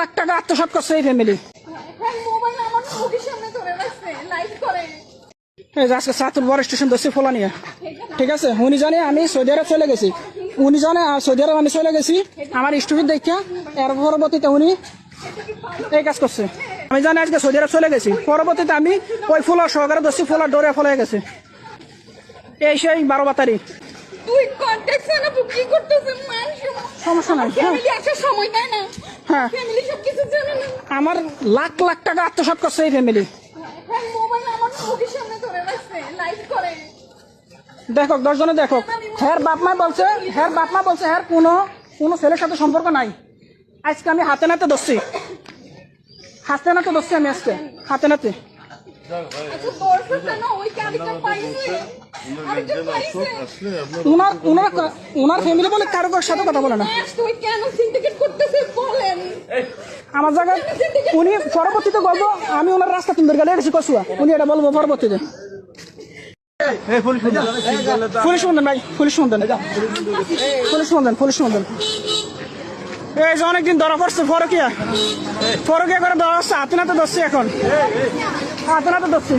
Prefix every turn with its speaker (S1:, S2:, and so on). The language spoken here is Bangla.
S1: লাখ টাকা আত্মসাৎ করছে এই ফ্যামিলি আজকে সাতুর বড় স্টেশন ধরছি ফোলা ঠিক আছে? উনি জানে আমি সৌদি আরব চলে গেছি। উনি জানে সৌদি আরব আমি চলে গেছি। আমার স্টুডেন্ট দেখা এর পরবর্তীতে উনি এই কাজ করছে। আমি জানি আজকে সৌদি আরব চলে গেছি। পরবর্তীতে আমি ওই ফুলার সহকারে ধরছি ফুলার ডোরে ফলে গেছে। এই সেই বারো বাতারি। সমস্যা নাই,
S2: সময় দেয় না?
S1: হ্যাঁ। আমার লাখ লাখ টাকা আত্মসাৎ করছে এই ফ্যামিলি
S2: মোবাইল আমার মুখের সামনে ধরে রাখছে লাইট করে।
S1: দেখো দশজনে দেখো হ্যার বাপমা বলছে হ্যার বাপমা বলছে হ্যার কোনো কোনো ছেলের সাথে সম্পর্ক নাই। আজকে আমি হাতে নাতে ধরছি। হাতে নাতে ধরছি আমি আজকে হাতে নাতে।
S2: আচ্ছা তোর না ওই কালিকা পাইছে? আরেকজন পাইছে?
S1: উনার উনার উনার ফ্যামিলি বলে কারও কারোর সাথে কথা বলে না। আমার জায়গায় উনি পরবর্তীতে বলব, আমি ওনার রাস্তা তুমি গেলে এসেছি কসুয়া উনি এটা বলব পরবর্তীতে। পুলিশ বন্ধন ভাই, পুলিশ বন্ধন পুলিশ বন্ধন পুলিশ বন্ধন এই যে অনেকদিন ধরা পড়ছে ফরকিয়া ফরকিয়া করে দেওয়া হচ্ছে, হাতে নাতে ধরছি এখন। হাতে নাতে ধরছি।